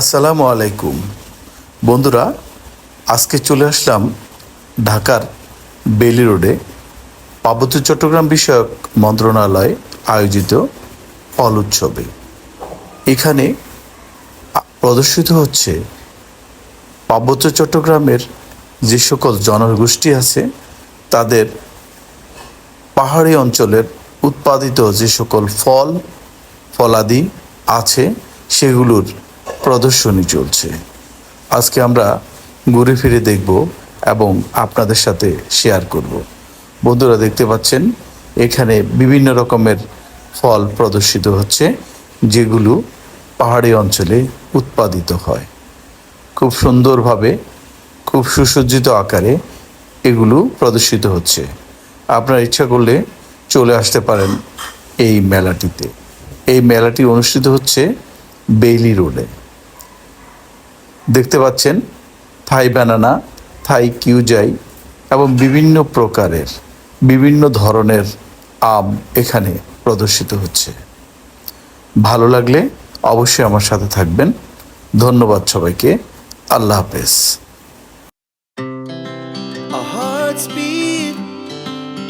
আসসালামু আলাইকুম। বন্ধুরা, আজকে চলে আসলাম ঢাকার বেলি রোডে পার্বত্য চট্টগ্রাম বিষয়ক মন্ত্রণালয় আয়োজিত ফল উৎসবে। এখানে প্রদর্শিত হচ্ছে পার্বত্য চট্টগ্রামের যে সকল জনগোষ্ঠী আছে, তাদের পাহাড়ি অঞ্চলের উৎপাদিত যে সকল ফল, ফলাদি আছে, সেগুলোর প্রদর্শনী চলছে। আজকে আমরা ঘুরে ফিরে দেখব এবং আপনাদের সাথে শেয়ার করব। বন্ধুরা দেখতে পাচ্ছেন, এখানে বিভিন্ন রকমের ফল প্রদর্শিত হচ্ছে, যেগুলো পাহাড়ি অঞ্চলে উৎপাদিত হয়। খুব সুন্দরভাবে, খুব সুসজ্জিত আকারে এগুলো প্রদর্শিত হচ্ছে। আপনার ইচ্ছা করলে চলে আসতে পারেন এই মেলাটিতে। এই মেলাটি অনুষ্ঠিত হচ্ছে বেইলি রোডে। দেখতে পাচ্ছেন, থাই ব্যানানা থাই কিউজাই এবং বিভিন্ন প্রকারের, বিভিন্ন ধরনের আম এখানে প্রদর্শিত হচ্ছে ভালো লাগলে অবশ্যই আমার সাথে থাকবেন ধন্যবাদ সবাইকে আল্লাহ হাফেজ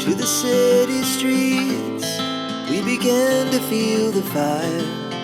to the city streets. We began to feel the fire.